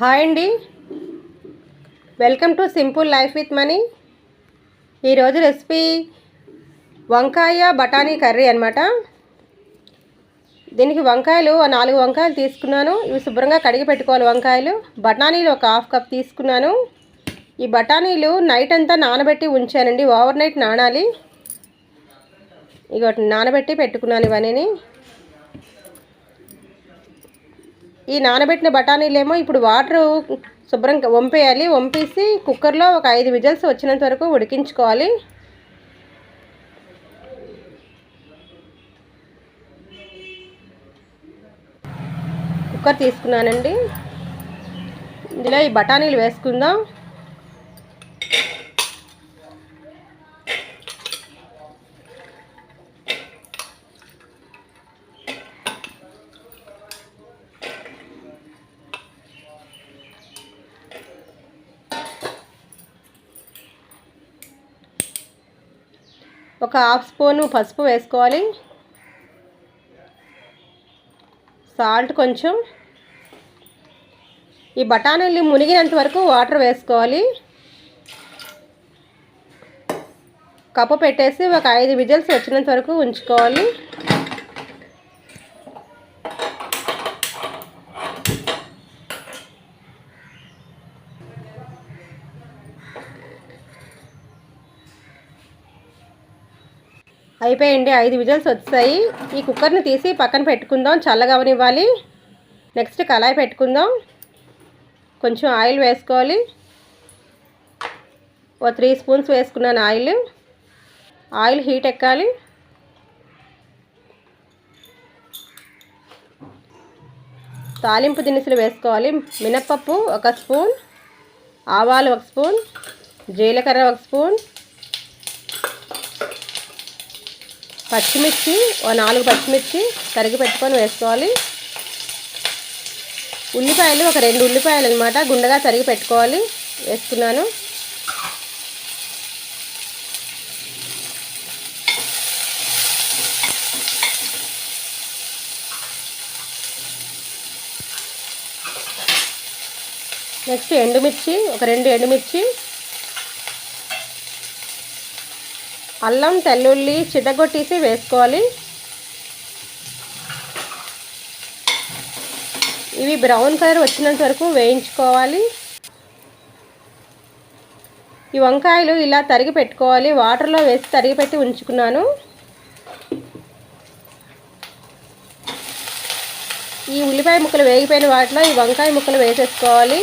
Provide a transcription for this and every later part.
Hi అండి. Welcome to simple life with money. ఈరోజు recipe వంకాయ బఠానీ కర్రీ అనమాట దీనికి వంకాయలు నాలుగు వంకాయలు తీసుకున్నాను. ఇవి శుభ్రంగా కడిగి పెట్టుకోవాలి వంకాయలు. బఠానీలు ఒక హాఫ్ కప్ తీసుకున్నాను. ఈ బఠానీలు నైట్ అంతా నానబెట్టి ఉంచానండి. ఓవర్ నైట్ నానాలి. ఇక నానబెట్టి పెట్టుకున్నాను ఇవన్నీ ఈ నానబెట్టిన బఠానీలేమో ఇప్పుడు వాటర్ శుభ్రంగా వంపేయాలి. వంపేసి కుక్కర్లో ఒక ఐదు విజిల్స్ వచ్చినంత వరకు ఉడికించుకోవాలి. కుక్కర్ తీసుకున్నానండి. ఇందులో ఈ బఠానీలు వేసుకుందాం. ఒక హాఫ్ స్పూను పసుపు వేసుకోవాలి. సాల్ట్ కొంచెం. ఈ బఠానీలు మునిగినంత వరకు వాటర్ వేసుకోవాలి. కప్పు పెట్టేసి ఒక ఐదు విజిల్స్ వచ్చినంత వరకు ఉంచుకోవాలి. అయిపోయింది ఐదు విజిల్స్ వచ్చాయి. ఈ కుక్కర్ని తీసి పక్కన పెట్టుకుందాం. చల్లగవనివ్వాలి. నెక్స్ట్ కళాయి పెట్టుకుందాం. కొంచెం ఆయిల్ వేసుకోవాలి. ఓ త్రీ స్పూన్స్ వేసుకున్నాను ఆయిల్. ఆయిల్ హీట్ ఎక్కాలి. తాలింపు దినుసులు వేసుకోవాలి. మినప్పప్పు ఒక స్పూన్. ఆవాలు ఒక స్పూన్. జీలకర్ర ఒక స్పూన్. పచ్చిమిర్చి ఓ నాలుగు పచ్చిమిర్చి తరిగి పెట్టుకొని వేసుకోవాలి. ఉల్లిపాయలు ఒక రెండు ఉల్లిపాయలు అనమాట గుండగా తరిగి పెట్టుకోవాలి. వేసుకున్నాను. నెక్స్ట్ ఎండుమిర్చి ఒక రెండు ఎండుమిర్చి అల్లం తెల్లుల్లి చిటగొట్టేసి వేసుకోవాలి. ఇవి బ్రౌన్ కలర్ వచ్చినంత వరకు వేయించుకోవాలి. ఈ వంకాయలు ఇలా తరిగి పెట్టుకోవాలి. వాటర్లో వేసి తరిగి పెట్టి ఉంచుకున్నాను. ఈ ఉల్లిపాయ ముక్కలు వేగిపోయిన వాటిలో ఈ వంకాయ ముక్కలు వేసేసుకోవాలి.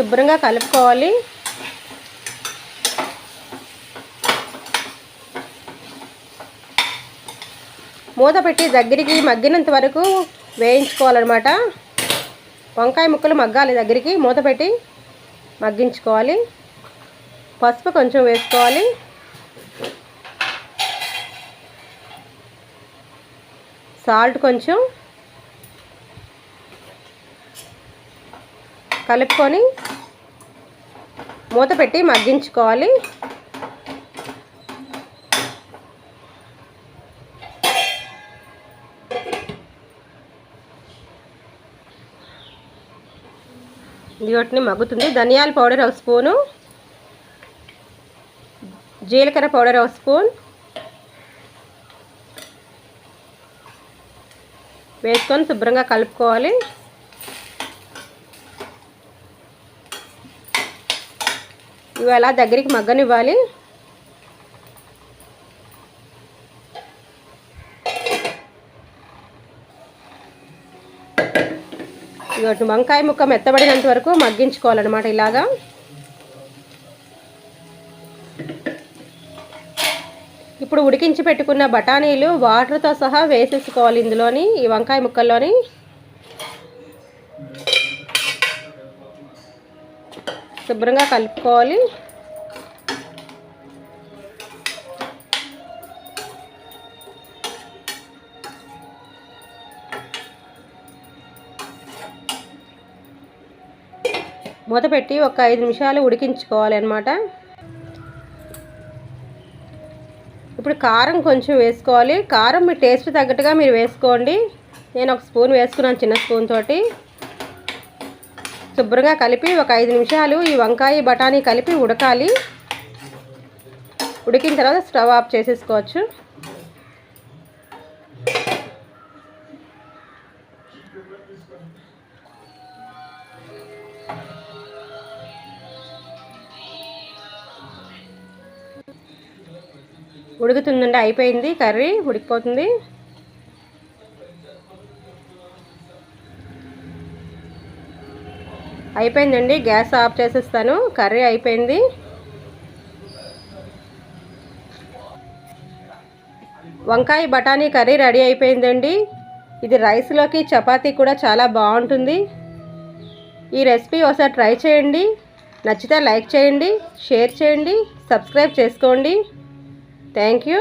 శుభ్రంగా కలుపుకోవాలి. మూత పెట్టి దగ్గరికి మగ్గినంత వరకు వేయించుకోవాలన్నమాట. వంకాయ ముక్కలు మగ్గాలి దగ్గరికి మూత పెట్టి మగ్గించుకోవాలి. పసుపు కొంచెం వేసుకోవాలి. సాల్ట్ కొంచెం కలుపుకొని మూత పెట్టి మగ్గించుకోవాలి. వీటిని మగ్గుతుంది. ధనియాల పౌడర్ ఒక స్పూను. జీలకర్ర పౌడర్ ఒక స్పూన్. వేసుకొని శుభ్రంగా కలుపుకోవాలి. ఇవి అలా దగ్గరికి మగ్గనివ్వాలి. ఇటు వంకాయ ముక్క మెత్తబడినంత వరకు మగ్గించుకోవాలన్నమాట ఇలాగా. ఇప్పుడు ఉడికించి పెట్టుకున్న బఠానీలు వాటర్తో సహా వేసేసుకోవాలి ఇందులోని ఈ వంకాయ ముక్కల్లోని. శుభ్రంగా కలుపుకోవాలి. మూత పెట్టి ఒక ఐదు నిమిషాలు ఉడికించుకోవాలి అనమాట ఇప్పుడు కారం కొంచెం వేసుకోవాలి. కారం మీ టేస్ట్ తగ్గట్టుగా మీరు వేసుకోండి. నేను ఒక స్పూన్ వేసుకున్నాను చిన్న స్పూన్ తోటి. శుభ్రంగా కలిపి ఒక ఐదు నిమిషాలు ఈ వంకాయ బఠానీ కలిపి ఉడకాలి. ఉడికిన తర్వాత స్టవ్ ఆఫ్ చేసేసుకోవచ్చు. ఉడుకుతుందండి అయిపోయింది కర్రీ ఉడికిపోతుంది. అయిపోయిందండి గ్యాస్ ఆఫ్ చేసేస్తాను కర్రీ అయిపోయింది. వంకాయ బఠానీ కర్రీ రెడీ అయిపోయిందండి. ఇది రైస్లోకి చపాతీ కూడా చాలా బాగుంటుంది. ఈ రెసిపీ ఒకసారి ట్రై చేయండి నచ్చితే లైక్ చేయండి షేర్ చేయండి సబ్స్క్రైబ్ చేసుకోండి. Thank you.